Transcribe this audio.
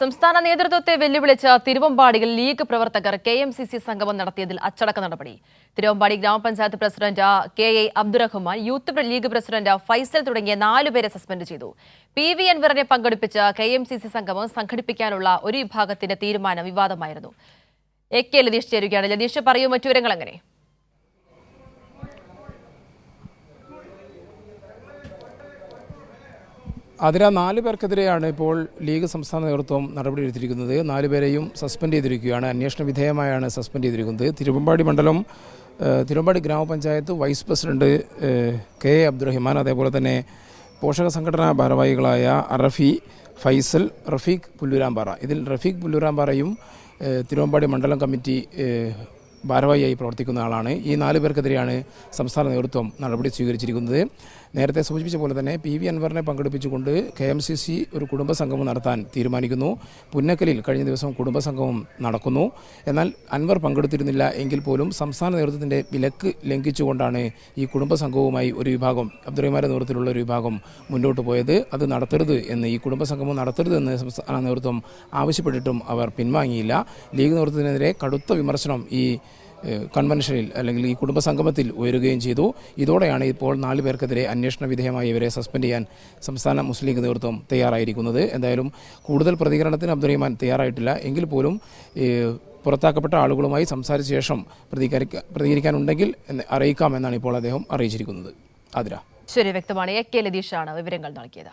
സംസ്ഥാന നേതൃത്വത്തെ വെല്ലുവിളിച്ച് തിരുവമ്പാടിയിൽ ലീഗ് പ്രവർത്തകർ കെ എം സി സി സംഗമം നടത്തിയതിൽ അച്ചടക്ക നടപടി. തിരുവമ്പാടി ഗ്രാമപഞ്ചായത്ത് president K A Abdurahman youth league president Faisal തുടങ്ങിയ നാലുപേരെ സസ്പെൻഡ് ചെയ്തു. പി വി അൻവറിനെ പങ്കെടുപ്പിച്ച കെ എം സി സി സംഗമം സംഘടിപ്പിക്കാനുള്ള ഒരു വിഭാഗത്തിന്റെ തീരുമാനം വിവാദമായിരുന്നു. എ കെ ലതീഷ് ചേരുകയാണ്. ലതീഷ് പറയൂ മറ്റു വിവരങ്ങൾ എങ്ങനെ അതിൽ ആ നാല് പേർക്കെതിരെയാണ് ഇപ്പോൾ ലീഗ് സംസ്ഥാന നേതൃത്വം നടപടി എടുത്തിരിക്കുന്നത്. നാല് പേരെയും സസ്പെൻഡ് ചെയ്തിരിക്കുകയാണ്. അന്വേഷണ വിധേയമായാണ് സസ്പെൻഡ് ചെയ്തിരിക്കുന്നത്. തിരുവമ്പാടി മണ്ഡലം തിരുവമ്പാടി ഗ്രാമപഞ്ചായത്ത് vice president K A Abdurahiman അതേപോലെ തന്നെ പോഷക സംഘടനാ ഭാരവാഹികളായ അറഫി ഫൈസൽ റഫീഖ് പുല്ലൂരാമ്പാറ. ഇതിൽ റഫീഖ് പുല്ലൂരാമ്പാറയും തിരുവമ്പാടി മണ്ഡലം കമ്മിറ്റി ഭാരവാഹിയായി പ്രവർത്തിക്കുന്ന ആളാണ്. ഈ നാല് പേർക്കെതിരെയാണ് സംസ്ഥാന നേതൃത്വം നടപടി സ്വീകരിച്ചിരിക്കുന്നത്. നേരത്തെ സൂചിപ്പിച്ച പോലെ തന്നെ പി വി അൻവറിനെ പങ്കെടുപ്പിച്ചുകൊണ്ട് കെ എം സി സി ഒരു കുടുംബസംഗമം നടത്താൻ തീരുമാനിക്കുന്നു. പുന്നക്കലിൽ കഴിഞ്ഞ ദിവസം കുടുംബസംഗമം നടക്കുന്നു. എന്നാൽ അൻവർ പങ്കെടുത്തിരുന്നില്ല എങ്കിൽ പോലും സംസ്ഥാന നേതൃത്വത്തിന്റെ വിലക്ക് ലംഘിച്ചുകൊണ്ടാണ് ഈ കുടുംബ സംഘവുമായി ഒരു വിഭാഗം അബ്ദുറഹിമാരെ നേതൃത്വത്തിലുള്ള ഒരു വിഭാഗം മുന്നോട്ട് പോയത്. അത് നടത്തരുത് എന്ന് ഈ കുടുംബസംഗമം നടത്തരുത് എന്ന് സംസ്ഥാന നേതൃത്വം ആവശ്യപ്പെട്ടിട്ടും അവർ പിൻവാങ്ങിയില്ല. ലീഗ് നേതൃത്വത്തിനെതിരെ കടുത്ത വിമർശനം ഈ കൺവെൻഷനിൽ അല്ലെങ്കിൽ ഈ കുടുംബ സംഗമത്തിൽ ഉയരുകയും ചെയ്തു. ഇതോടെയാണ് ഇപ്പോൾ നാല് പേർക്കെതിരെ അന്വേഷണ വിധേയമായി ഇവരെ സസ്പെൻഡ് ചെയ്യാൻ സംസ്ഥാന മുസ്ലിം ലീഗ് നേതൃത്വം തയ്യാറായിരിക്കുന്നത്. എന്തായാലും കൂടുതൽ പ്രതികരണത്തിന് അബ്ദുറഹിമാൻ തയ്യാറായിട്ടില്ല. എങ്കിൽ പോലും പുറത്താക്കപ്പെട്ട ആളുകളുമായി സംസാരിച്ച ശേഷം പ്രതികരിക്ക പ്രതികരിക്കാനുണ്ടെങ്കിൽ അറിയിക്കാം അറിയിക്കാമെന്നാണ് ഇപ്പോൾ അദ്ദേഹം അറിയിച്ചിരിക്കുന്നത്. ആതിര. ശരി വ്യക്തമാണ്. എ കെ ലതീഷാണ് വിവരങ്ങൾ നൽകിയത്.